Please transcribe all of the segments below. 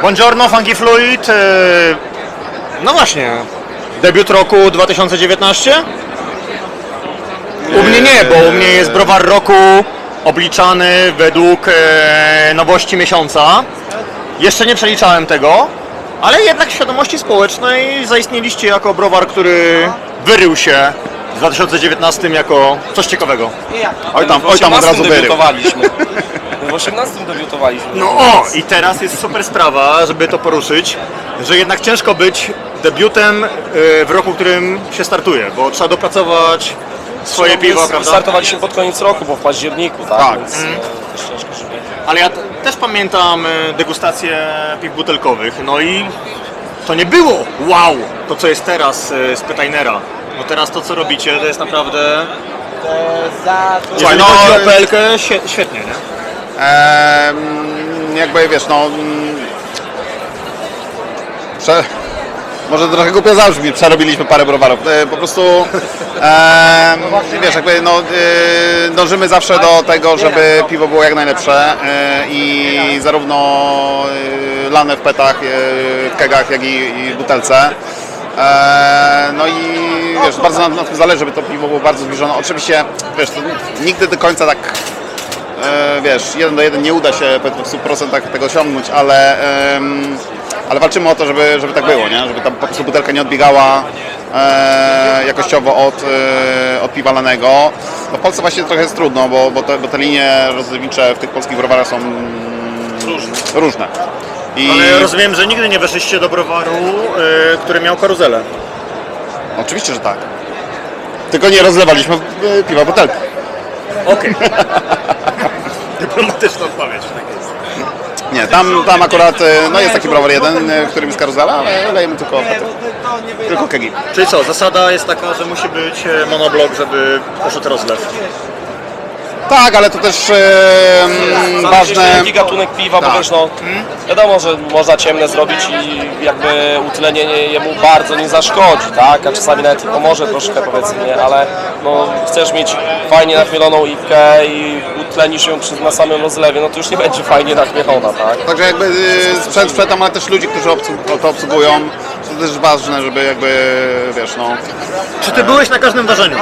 Buongiorno, Funky Fluid. e, No właśnie, debiut roku 2019? U mnie nie, bo u mnie jest browar roku obliczany według e, nowości miesiąca. Jeszcze nie przeliczałem tego, ale jednak w świadomości społecznej zaistnieliście jako browar, który wyrył się w 2019 jako coś ciekawego. Oj tam, oj tam od 18 razu wyrył. debiutowaliśmy. W 18 debiutowaliśmy. No o! I teraz jest super sprawa, żeby to poruszyć, że jednak ciężko być debiutem e, w roku, w którym się startuje, bo trzeba dopracować swoje No, piwo, my prawda? Startowaliśmy pod koniec roku, bo w październiku, tak? Tak. Więc Mm. e, też ciężko, żeby... Ale ja t- też pamiętam e, degustację piw butelkowych, no i to nie było wow, to co jest teraz e, z Petainera. Bo teraz to co robicie to jest naprawdę... Jeżeli no, chodzi o świe- świetnie, nie? Jakby wiesz, no... mm, Prze... Może trochę głupio zabrzmi, przerobiliśmy parę browarów. E, po prostu, em, wiesz, jakby no, e, dążymy zawsze do tego, żeby piwo było jak najlepsze e, i zarówno e, lane w petach, e, w kegach, jak i, i butelce. E, no i wiesz, bardzo nam na tym zależy, żeby to piwo było bardzo zbliżone. Oczywiście, wiesz, to nigdy do końca tak e, wiesz, jeden do jeden nie uda się w 100% tego osiągnąć, ale, ale walczymy o to, żeby, żeby tak było, nie? żeby ta po prostu butelka nie odbiegała e, jakościowo od, e, od piwa lanego. No w Polsce właśnie trochę jest trudno, bo, bo, te, bo te linie rozlewnicze w tych polskich browarach są różne. różne. I Ale rozumiem, że nigdy nie weszliście do browaru, e, który miał karuzelę. oczywiście, że tak. Tylko nie rozlewaliśmy e, piwa butelki. Okej. Dyplomatyczna odpowiedź. Nie, tam, tam akurat e, no jest taki browar jeden, e, w którym jest karuzela, ale lejemy tylko, tylko kegi. Czyli co, zasada jest taka, że musi być e, monoblok, żeby poszedł rozlew. Tak, ale to też e, ważne. jaki gatunek piwa, bo Tak. też no, wiadomo, że można ciemne zrobić i jakby utlenienie jemu bardzo nie zaszkodzi, tak? A czasami nawet i pomoże troszkę powiedzmy, nie? Ale no, chcesz mieć fajnie nachmieloną ipkę i utlenisz ją przy, na samym rozlewie, no to już nie będzie fajnie nachmielona, tak? Także jakby e, sprzęt sprzętem, ale też ludzi, którzy obsłu- to obsługują. To też ważne, żeby jakby, wiesz, no, Czy ty byłeś na każdym ważeniu?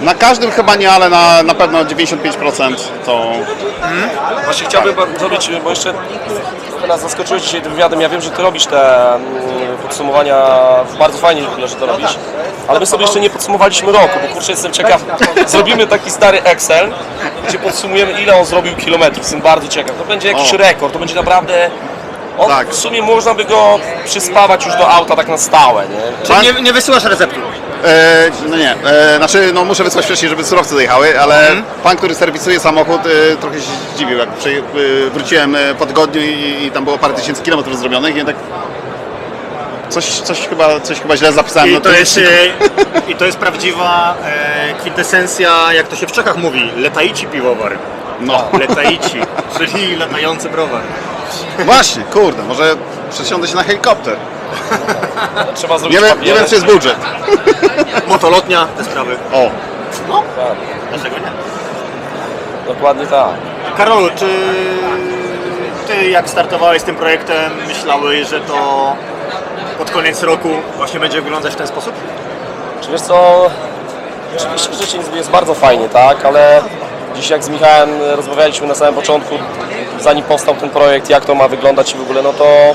Na każdym chyba nie, ale na, na pewno 95% to Właśnie chciałbym ba- zrobić, bo jeszcze trochę nas zaskoczyłeś dzisiaj tym wywiadem. Ja wiem, że ty robisz te mm, podsumowania, bardzo fajnie w ogóle, że to robisz, ale my sobie jeszcze nie podsumowaliśmy roku, bo kurczę jestem ciekaw. Zrobimy taki stary Excel, gdzie podsumujemy ile on zrobił kilometrów. Jestem bardzo ciekaw. To będzie jakiś O. rekord, to będzie naprawdę... On, Tak. W sumie można by go przyspawać już do auta tak na stałe, nie? Czyli nie, nie wysyłasz receptu? E, no nie, e, znaczy no muszę wysłać wcześniej, żeby surowce dojechały, ale pan, który serwisuje samochód e, trochę się zdziwił, jak przy, e, wróciłem e, po tygodniu i, i tam było parę tysięcy kilometrów zrobionych i tak coś, coś, chyba, coś chyba źle zapisałem. I na to tym jest, e, I to jest prawdziwa e, kwintesencja, jak to się w Czechach mówi, letaici piwowar. No Letaici, czyli latający browar. właśnie, kurde, może przesiądę się na helikopter. Trzeba zrobić Nie wiem, nie papiery. wiem czy jest budżet. Motolotnia, te sprawy. O, No, dlaczego nie? Dokładnie tak. Karolu, czy ty jak startowałeś z tym projektem, myślałeś, że to pod koniec roku właśnie będzie wyglądać w ten sposób? Czy wiesz co, oczywiście życie jest bardzo fajnie, tak, ale dziś jak z Michałem rozmawialiśmy na samym początku, zanim powstał ten projekt, jak to ma wyglądać i w ogóle, no to e,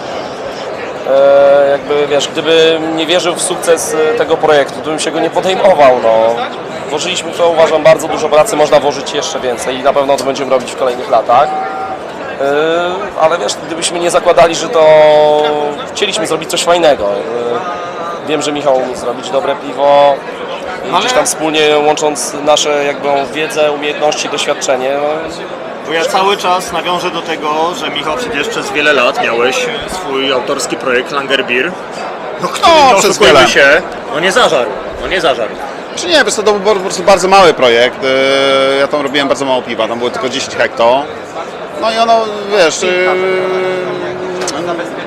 jakby wiesz, gdybym nie wierzył w sukces e, tego projektu, to bym się go nie podejmował, no. Włożyliśmy w to, uważam, bardzo dużo pracy, można włożyć jeszcze więcej i na pewno to będziemy robić w kolejnych latach. E, Ale wiesz, gdybyśmy nie zakładali, że to chcieliśmy zrobić coś fajnego. e, Wiem, że Michał umie zrobić dobre piwo. I gdzieś tam wspólnie łącząc nasze jakby wiedzę, umiejętności, doświadczenie. No, Bo ja cały czas nawiążę do tego, że Michał przecież przez wiele lat miałeś swój autorski projekt Langer Beer, no, który, No, przez wiele. się, no nie zażarł, no nie zażarł. czy nie, wiesz to był po prostu bardzo mały projekt. e, Ja tam robiłem bardzo mało piwa, tam było tylko 10 hekto. No i ono, wiesz, e,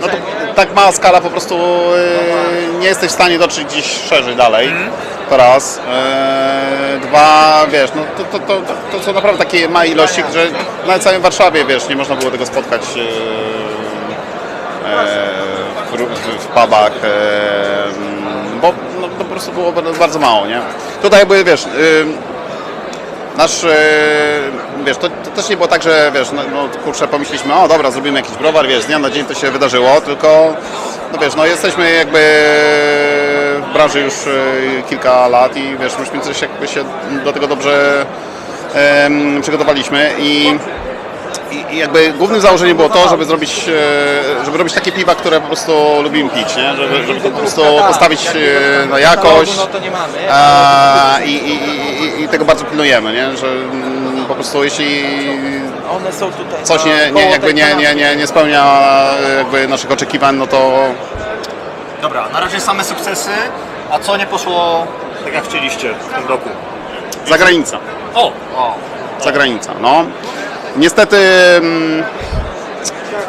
no to tak mała skala po prostu e, nie jesteś w stanie dotrzeć gdzieś szerzej dalej, to raz. Dwa, wiesz, no to, to, to, to, są naprawdę takie małe ilości, że na całej Warszawie, wiesz, nie można było tego spotkać e, e, w, w, w pubach, e, bo no, po prostu było bardzo mało, nie? Tutaj jakby, wiesz, nasz, wiesz, to, to też nie było tak, że wiesz, no, no kurczę, pomyśleliśmy, o dobra, zrobimy jakiś browar, wiesz, z dnia na dzień to się wydarzyło, tylko, no wiesz, no jesteśmy jakby branży już e, kilka lat i wiesz, myśmy coś jakby się do tego dobrze przygotowaliśmy i i jakby głównym założeniem było to, żeby zrobić, e, żeby robić takie piwa, które po prostu lubimy pić, nie? Żeby, żeby po prostu postawić e, na jakość. No. A, i, i, i, tego bardzo pilnujemy, nie? że mm, po prostu jeśli coś nie, nie, jakby nie, nie, nie, nie spełnia jakby naszych oczekiwań, no to Dobra, na razie same sukcesy, a co nie poszło tak jak chcieliście w tym roku? zagranica. O! Zagranica, no. Niestety, mm,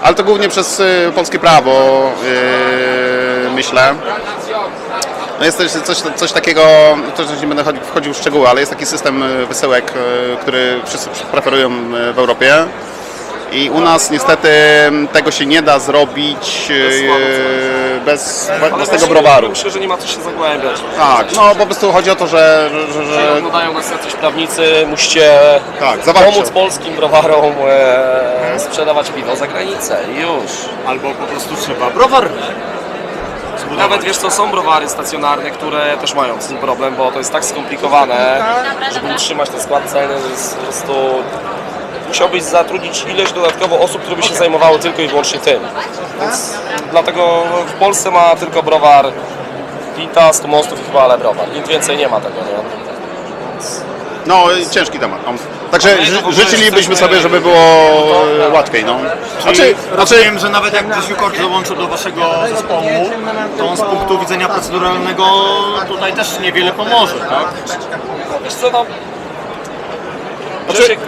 ale to głównie przez y, polskie prawo, y, myślę. No jest też coś, coś takiego, to też nie będę chodzi- wchodził w szczegóły, ale jest taki system y, wysyłek, y, który wszyscy preferują y, w Europie. I u nas niestety tego się nie da zrobić bez, bez, Ale tego browaru. Myślę, że nie ma co się zagłębiać. Tak, no po prostu chodzi o to, że, że, że, Oglądają nas jacyś prawnicy, musicie tak, pomóc polskim browarom e, sprzedawać piwo za granicę i już. Albo po prostu trzeba browar zbudować. Nawet wiesz co, są browary stacjonarne, które też mają z tym problem, bo to jest tak skomplikowane, żeby utrzymać ten skład ceny, że jest po prostu musiałbyś zatrudnić ileś dodatkowo osób, które by się zajmowały tylko i wyłącznie tym. Więc dlatego w Polsce ma tylko browar Pinta, 100 mostów i chyba ale browar. Nic więcej nie ma tego, nie? No, ciężki temat. No. Także ży, ogóle życzylibyśmy sobie, żeby było e, łatwiej. No. Znaczy, Znaczy, znaczy, rozumiem, że nawet jak Grzesiu Korcz dołączył do waszego zespołu, to on z punktu widzenia proceduralnego tutaj też niewiele pomoże, tak? Wiesz co, no... Znaczy- Grzesiek,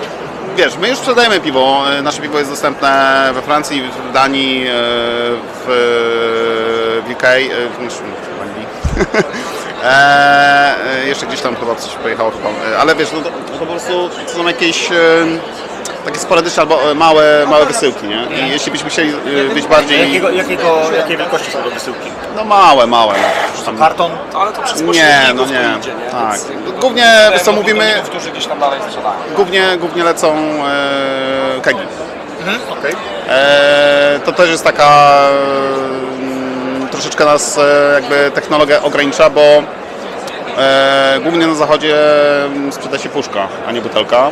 wiesz, my już sprzedajemy piwo. E, Nasze piwo jest dostępne we Francji, w Danii, e, w, w UK, e, w, w Anglii. E, e, jeszcze gdzieś tam chyba coś pojechało chyba. E, Ale wiesz, no to, no to po prostu są jakieś e, takie sporadyczne albo e, małe, małe wysyłki, nie? I jeśli byśmy chcieli e, być bardziej... Jakiego, jakiego, jakiej wielkości są te wysyłki? No małe, małe. No, tam, Karton? to, ale to przez Nie, pośredników no nie. idzie, nie? Tak. Więc jakby Głównie, wiesz co, do mówimy, którzy gdzieś tam dalej sprzedają. głównie, głównie lecą e, kegi. Okej. E, to też jest taka mm, troszeczkę nas e, jakby technologia ogranicza, bo e, głównie na zachodzie mm, sprzeda się puszka, a nie butelka.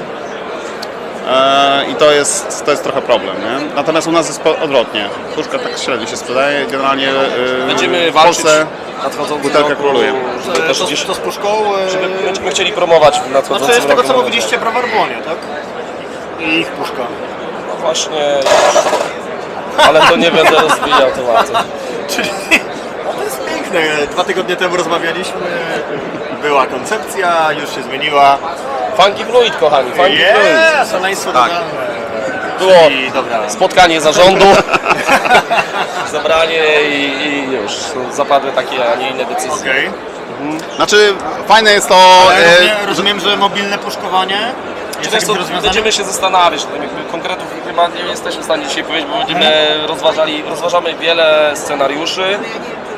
E, I to jest, to jest trochę problem, nie? Natomiast u nas jest odwrotnie. Puszka tak średnio się sprzedaje. Generalnie e, Będziemy w Polsce butelka roku, króluje. żeby też To, gdzieś, to z puszką? e, żeby będziemy chcieli promować w nadchodzącym Znaczy z tego roku. co mówiliście, browar Błonie, tak? I ich puszka. No właśnie, ale to nie będę rozwijał tematu. Czyli no to jest piękne. Dwa tygodnie temu rozmawialiśmy, była koncepcja, już się zmieniła. Funky Fluid, kochani, Funky Fluid. Yeah, szaleństwo Tak. totalne. Było I dobra. spotkanie zarządu, zebranie i, i już zapadły takie, a nie inne decyzje. Okej. Znaczy fajne jest to, Ale e, rozumiem, rozumiem, że mobilne puszkowanie jest jakimś rozwiązaniem? będziemy się zastanawiać, no, jakby konkretów chyba nie jesteśmy w stanie dzisiaj powiedzieć, bo będziemy Mhm. rozważali, rozważamy wiele scenariuszy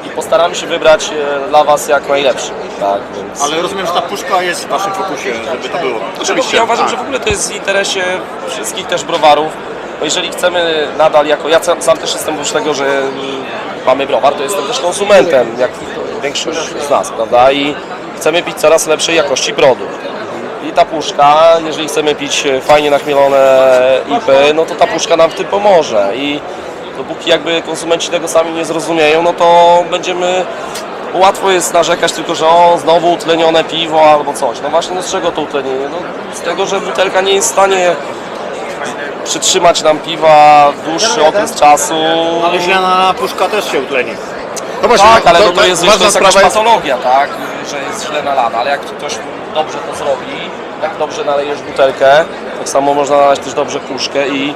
i postaramy się wybrać e, dla Was jak najlepszy. Tak, więc... Ale rozumiem, że ta puszka jest w waszym fokusie, żeby to było. oczywiście. Ja uważam, tak. że w ogóle to jest w interesie wszystkich też browarów, bo jeżeli chcemy nadal jako, ja sam sam też jestem oprócz tego, że y, mamy browar, to jestem też konsumentem, jak większość z nas, prawda, i chcemy pić coraz lepszej jakości produkt. I ta puszka, jeżeli chcemy pić fajnie nachmielone IPy, no to ta puszka nam w tym pomoże i dopóki jakby konsumenci tego sami nie zrozumieją, no to będziemy Łatwo jest narzekać tylko, że o, znowu utlenione piwo albo coś. No właśnie, no z czego to utlenienie? No z tego, że butelka nie jest w stanie przytrzymać nam piwa dłuższy okres czasu. Ale źlana puszka też się utleni. No właśnie, Tak, ale no to jest, wiesz, to jest jakaś patologia, tak? Że jest źle nalana, ale jak ktoś dobrze to zrobi, jak dobrze nalejesz butelkę, tak samo można nalać też dobrze puszkę i,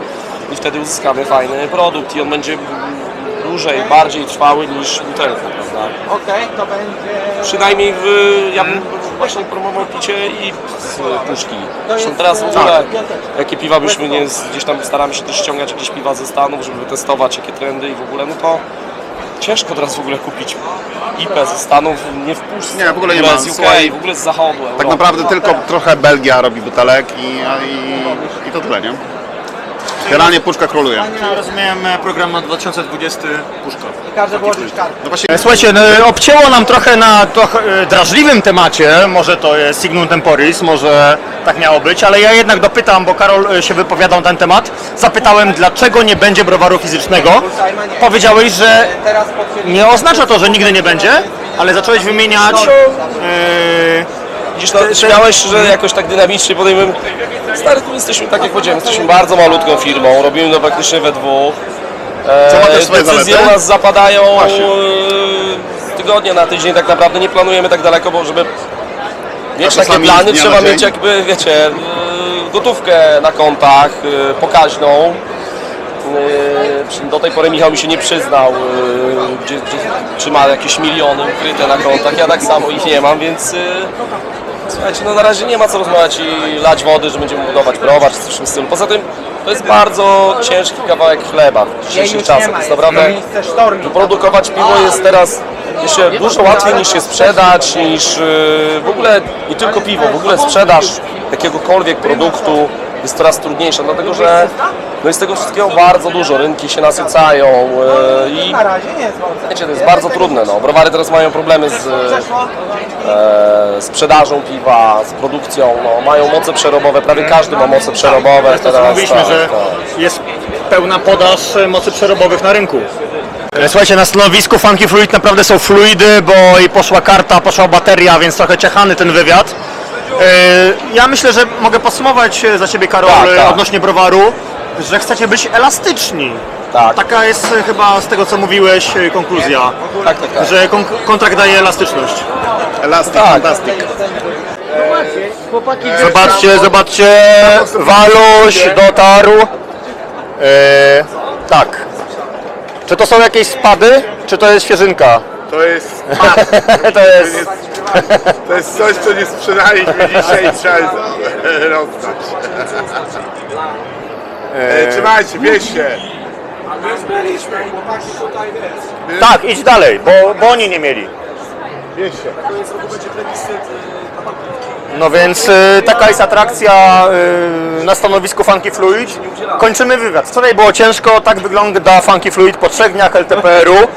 i wtedy uzyskamy fajny produkt i on będzie dłużej, bardziej trwały niż butelka. prawda? Okej, to będzie... Przynajmniej w, ja bym właśnie promował picie i z puszki. Zresztą teraz w ogóle, Tak. jakie piwa byśmy nie, z- gdzieś tam staramy się też ściągać jakieś piwa ze Stanów, żeby testować jakie trendy i w ogóle, no to ciężko teraz w ogóle kupić IPę ze Stanów, nie w puszce. Nie, w ogóle nie ogóle ma. z UK, Słuchaj, w ogóle z zachodu Tak Europy. naprawdę tylko trochę Belgia robi butelek i, i, i to tyle, nie? Generalnie puszka króluje. Ja rozumiem e, program na 2020 Puszka. Każdy włożyć kartę. No właśnie, E, Słuchajcie, no, obcięło nam trochę na trochę e, drażliwym temacie, może to jest Signum Temporis, może tak miało być, ale ja jednak dopytam, bo Karol e, się wypowiadał na ten temat, zapytałem dlaczego nie będzie browaru fizycznego, powiedziałeś, że nie oznacza to, że nigdy nie będzie, ale zacząłeś wymieniać e, no, śmiałeś, że jakoś tak dynamicznie podejmujemy. Stary, tu jesteśmy, tak jak powiedziałem, jesteśmy bardzo malutką firmą, robimy to praktycznie we dwóch. Co ma E, też swoje Decyzje zalety? u nas zapadają Właśnie. e, z tygodnia na tydzień tak naprawdę, nie planujemy tak daleko, bo żeby mieć takie czasami plany, z dnia trzeba na dzień. mieć jakby, wiecie, e, gotówkę na kontach, e, pokaźną. E, przy- Do tej pory Michał mi się nie przyznał, e, gdzie, gdzie, czy ma jakieś miliony ukryte na kontach. Ja tak samo ich nie mam, więc e, słuchajcie, no na razie nie ma co rozmawiać i lać wody, że będziemy budować browar czy coś w tym stylu. Poza tym to jest bardzo ciężki kawałek chleba w dzisiejszych czasach. jest naprawdę miejsce sztormi. produkować piwo jest teraz jeszcze dużo łatwiej niż je sprzedać, niż yy, w ogóle nie tylko piwo, w ogóle sprzedaż jakiegokolwiek produktu jest coraz trudniejsza, dlatego że no jest tego wszystkiego bardzo dużo, rynki się nasycają yy, i Na razie nie jest mocno. wiecie, to jest bardzo trudne. No. Browary teraz mają problemy z e, sprzedażą piwa, z produkcją, no. mają moce przerobowe, prawie każdy ma moce przerobowe. to co teraz, mówiliśmy, tak, że tak. jest pełna podaż e, mocy przerobowych na rynku. E, Słuchajcie, na stanowisku Funky Fluid naprawdę są fluidy, bo i poszła karta, poszła bateria, więc trochę ciechany ten wywiad. E, Ja myślę, że mogę podsumować e, za Ciebie, Karol, Tak, e, tak. odnośnie browaru, że chcecie być elastyczni. Tak. Taka jest e, chyba z tego, co mówiłeś, e, konkluzja, Tak, tak, tak. że kon- kontrakt daje elastyczność. elastic, Tak. fantastic. Zobaczcie, zobaczcie, Waluś dotarł. E, tak. Czy to są jakieś spady, czy to jest świeżynka? To jest, to jest... to jest coś, co nie sprzedaliśmy dzisiaj i trzeba rozdać. E, Trzymajcie, bierzcie. Tak, idź dalej, bo, bo oni nie mieli. Bierzcie. No więc y, taka jest atrakcja y, na stanowisku Funky Fluid. Kończymy wywiad. Wczoraj było ciężko, tak wygląda Funky Fluid po trzech dniach LTPR-u.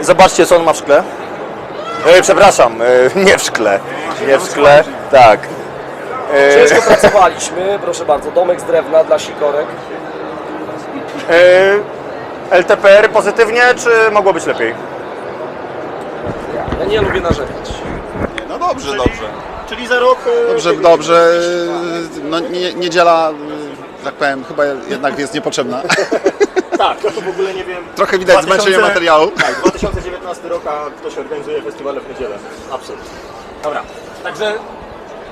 Y, zobaczcie co on ma w szkle. Y, przepraszam, y, nie w szkle. Nie w szkle, tak. Y, Ciężko pracowaliśmy, proszę bardzo, domek z drewna dla sikorek. y, LTPR pozytywnie, czy mogło być lepiej? Ja nie lubię narzekać. No dobrze, dobrze. Czyli za rok... y, Dobrze, dobrze. No, nie, niedziela, tak powiem, chyba jednak jest niepotrzebna. Tak, to w ogóle nie wiem. Trochę widać 2000 zmęczenie materiału. Tak, 2019 rok, a ktoś organizuje festiwale w niedzielę. Absurd. Dobra, także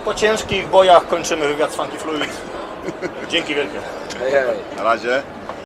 po ciężkich bojach kończymy wywiad z Funky Fluid. Dzięki wielkie. Hej, hej. Na razie.